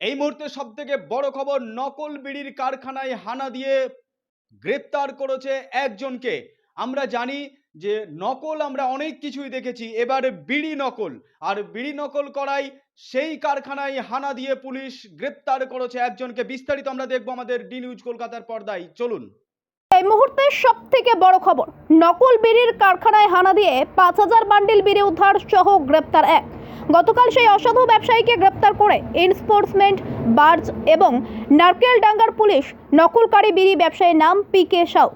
এই মুহূর্তে সব থেকে বড় খবর, নকল বিড়ির কারখানায় হানা দিয়ে গ্রেপ্তার করেছে একজনকে। আমরা জানি যে নকল আমরা অনেক কিছুই দেখেছি, এবার বিড়ি নকল। আর বিড়ি নকল করাই সেই কারখানায় হানা দিয়ে পুলিশ গ্রেপ্তার করেছে একজনকে। বিস্তারিত আমরা দেখব আমাদের ডি নিউজ কলকাতার পর্দায়। চলুন। এই মুহূর্তে সব থেকে বড় খবর, নকল বিড়ির কারখানায় হানা দিয়ে পাঁচ হাজার বান্ডিল বিড়ি উদ্ধার সহ গ্রেপ্তার এক। গতকাল সেই অসাধু ব্যবসায়ীকে গ্রেপ্তার করে এনফোর্সমেন্ট, বার্জ এবং নারকেল ডাঙ্গার পুলিশ নকলকারী বিড়ি ব্যবসায়ীর নাম পি কে সাউ।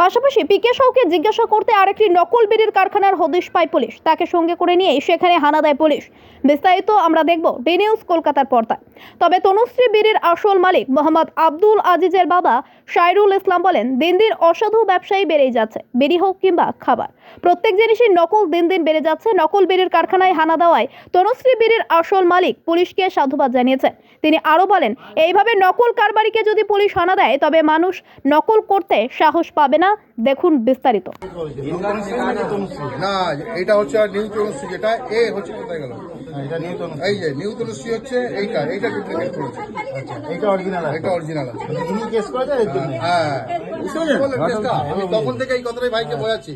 পাশাপাশি পি কে সাউকে জিজ্ঞাসা করতে আরেকটি নকল বিড়ির কারখানার হদিশ পায় পুলিশ। তাকে সঙ্গে করে নিয়ে সেখানে হানা দেয় পুলিশ। বিস্তারিত আমরা দেখব ডি নিউজ কলকাতার পর্দায়। তবে তনুশ্রী বিড়ির আসল মালিক মোহাম্মদ আব্দুল আজিজের বাবা শাইরুল ইসলাম বলেন, দিন দিন অসাধু ব্যবসায়ী বেড়েই যাচ্ছে, বিড়ি হোক কিংবা খাবার। প্রত্যেক জিনিসই নকল দিন দিন বেড়ে যাচ্ছে, নকল বিড়ির কারখানায় হানা দেওয়ায় তনুশ্রী বিড়ির আসল মালিক পুলিশকে সাধুবাদ জানিয়েছেন তিনি আরও বলেন, এইভাবে নকল কারবারিকে যদি পুলিশ হানা দেয়, তবে মানুষ নকল করতে সাহস পাবে না দেখুন বিস্তারিত। না এটা হচ্ছে যেটা এ হচ্ছে কোথায় গেল? এই যে নিউ তুলসী হচ্ছে এইটা এইটা ডুপ্লিকেট করেছে এইটা অরিজিনাল এটা অরিজিনাল আছে ইনি কেস করেছে এর জন্য হ্যাঁ আমি তখন থেকে এই কথাটাই ভাইকে বোঝাচ্ছি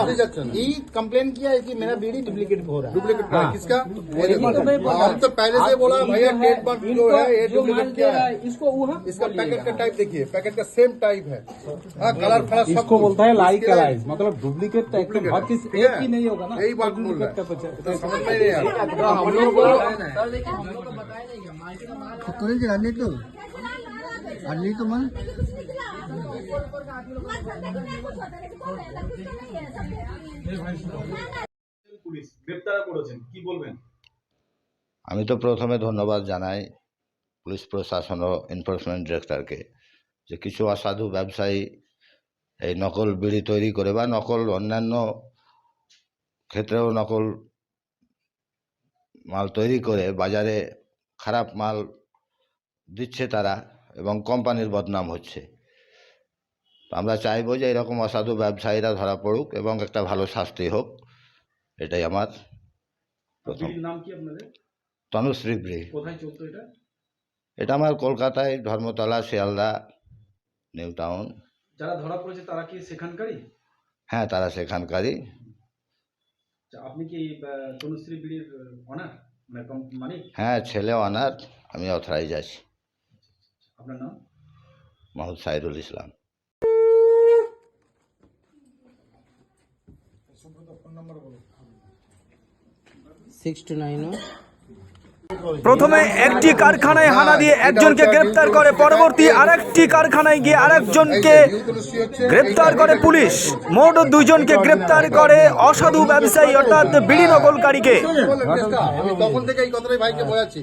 বুঝে যাচ্ছে না ये कंप्लेन किया है कि मेरा बीड़ी डुप्लीकेट हो रहा है। डुप्लीकेट हाँ। किसका? तो हम तो तो पहले से बोला भैया डेट बार जो है ये डुप्लीकेट क्या है? इसको वो इसका पैकेट का टाइप देखिए पैकेट का सेम टाइप है। हाँ कलर खड़ा इसको बोलता है लाई कलाइज मतलब डुप्लीकेट तो एकदम हर किस एक ही नहीं होगा ना। यही बात बोल रहा है। समझ में नहीं आ रहा हम लोग को करेंगे आने तो आने तो मन পুলিশ গ্রেপ্তার করেছেন কি বলবেন আমি তো প্রথমে ধন্যবাদ জানাই পুলিশ প্রশাসন ও এনফোর্সমেন্ট ডিরেক্টরকে যে কিছু অসাধু ব্যবসায়ী এই নকল বিড়ি তৈরি করে বা নকল অন্যান্য ক্ষেত্রেও নকল মাল তৈরি করে বাজারে খারাপ মাল দিচ্ছে তারা এবং কোম্পানির বদনাম হচ্ছে। তো আমরা চাইব যে এরকম অসাধু ব্যবসায়ীরা ধরা পড়ুক এবং একটা ভালো শাস্তি হোক। এটাই আমার প্রথম। নাম কি আপনাদের? তনুশ্রী ব্রি কোথায় চলতো এটা? এটা আমার কলকাতায় ধর্মতলা শিয়ালদা নিউ টাউন। যারা ধরা পড়েছে তারা কি সেখানকারই? হ্যাঁ তারা সেখানকারই। আপনি কি তনুশ্রী বিড়ির অনার মানে কম- হ্যাঁ ছেলে অনার আমি অথরাইজ আছি। আপনার নাম? Mohammad Saidul Islam. Six two nine প্রথমে একটি কারখানায় হানা দিয়ে একজনকে গ্রেপ্তার করে পরবর্তী আরেকটি কারখানায় গিয়ে আরেকজনকে গ্রেপ্তার করে পুলিশ। মোট দুজনকে গ্রেপ্তার করে অসাধু ব্যবসায়ী অর্থাৎ বিড়ি নকলকারীকে। বললেন কেসটা? আমি তখন থেকে এই কথাটাই ভাইকে বোঝাচ্ছি।